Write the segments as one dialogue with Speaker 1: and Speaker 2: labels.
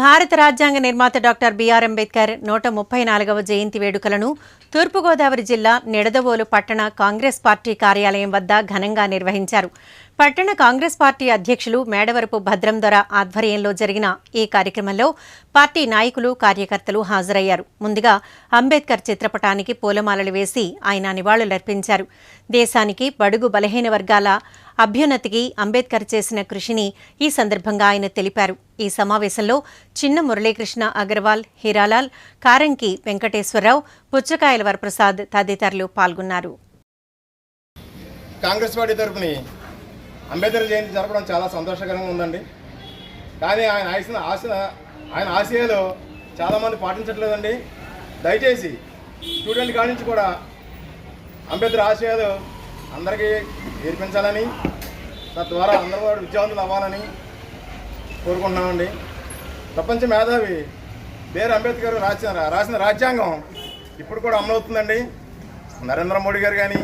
Speaker 1: భారత రాజ్యాంగ నిర్మాత డాక్టర్ బిఆర్ అంబేద్కర్ నూట ముప్పై నాలుగవ జయంతి వేడుకలను తూర్పుగోదావరి జిల్లా నిడదవోలు పట్టణ కాంగ్రెస్ పార్టీ కార్యాలయం వద్ద ఘనంగా నిర్వహించారు. పట్టణ కాంగ్రెస్ పార్టీ అధ్యక్షులు మేడవరపు భద్రం దొర ఆధ్వర్యంలో జరిగిన ఈ కార్యక్రమంలో పార్టీ నాయకులు కార్యకర్తలు హాజరయ్యారు. ముందుగా అంబేద్కర్ చిత్రపటానికి పూలమాలలు వేసి ఆయన నివాళులర్పించారు. దేశానికి బడుగు బలహీన వర్గాల అభ్యున్నతికి అంబేద్కర్ చేసిన కృషిని ఈ సందర్భంగా ఆయన తెలిపారు. ఈ సమావేశంలో చిన్న మురళీకృష్ణ అగర్వాల్ హీరాలాల్ కారంకి వెంకటేశ్వరరావు పుచ్చకాయల వరప్రసాద్ తదితరులు పాల్గొన్నారు.
Speaker 2: కాంగ్రెస్ పార్టీ తరఫుని అంబేద్కర్ జయంతి జరపడం చాలా సంతోషకరంగా ఉందండి. కానీ ఆయన ఆశ ఆశ ఆయన ఆశయాలు చాలామంది పాటించట్లేదండి. దయచేసి స్టూడెంట్ కాడి నుంచి కూడా అంబేద్కర్ ఆశయాలు అందరికీ నేర్పించాలని తద్వారా అందరూ కూడా విద్యావంతులు అవ్వాలని కోరుకుంటున్నామండి. ప్రపంచ మేధావి బేర్ అంబేద్కర్ రాసిన రాసిన రాజ్యాంగం ఇప్పుడు కూడా అమలవుతుందండి. నరేంద్ర మోడీ గారు కానీ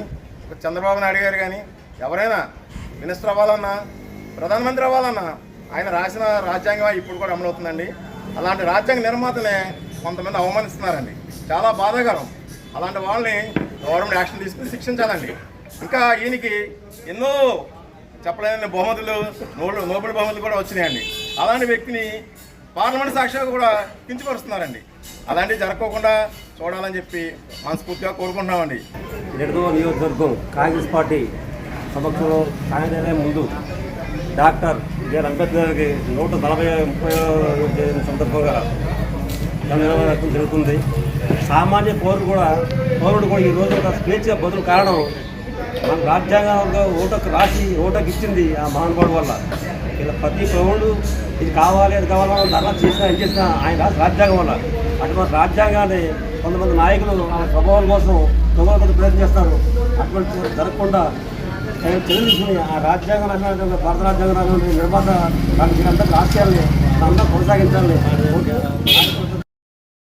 Speaker 2: చంద్రబాబు నాయుడు గారు కానీ ఎవరైనా మినిస్టర్ అవ్వాలన్నా ప్రధానమంత్రి అవ్వాలన్నా ఆయన రాసిన రాజ్యాంగం ఇప్పుడు కూడా అమలవుతుందండి. అలాంటి రాజ్యాంగ నిర్మాతనే కొంతమంది అవమానిస్తున్నారండి. చాలా బాధాకరం. అలాంటి వాళ్ళని గవర్నమెంట్ యాక్షన్ తీసుకుని శిక్షించాలండి. ఇంకా ఈయనకి ఎన్నో చెప్పలేని బహుమతులు నోబెల్ నోబెల్ బహుమతులు కూడా వచ్చినాయండి. అలాంటి వ్యక్తిని పార్లమెంట్ సాక్షిగా కూడా కించపరుస్తున్నారండి. అలాంటివి జరగకుండా చూడాలని చెప్పి మనస్ఫూర్తిగా కోరుకుంటున్నామండి.
Speaker 3: నిడదో నియోజకవర్గం కాంగ్రెస్ పార్టీ సమక్షంలో సాయంత్రం ముందు డాక్టర్ బిఆర్ అంబేద్కర్కి నూట నలభై ముప్పై సందర్భంగా నిర్వహించడం జరుగుతుంది సామాన్య పౌరుడు కూడా పౌరుడు కూడా ఈ రోజు ఒక స్వేచ్ఛగా బదులు కారణం మన రాజ్యాంగంలో ఓటకు రాసి ఓటకు ఇచ్చింది ఆ మహానుభావుడు వల్ల. ఇలా ప్రతి పౌరుడు ఇది కావాలి అది కావాలని ధర్నా చేసినా ఏం చేసినా ఆయన రాజ్యాంగం వల్ల. అటువంటి రాజ్యాంగాన్ని కొంతమంది నాయకులు ఆ స్వభావం కోసం తొందరపడి ప్రయత్నం చేస్తారు. అటువంటి జరగకుండా ఆయన తెలుసుకుని ఆ రాజ్యాంగం అన్నటువంటి భారత రాజ్యాంగం నిర్మాత దానికి అందరికీ అంతా కొనసాగించాలి. ఓకే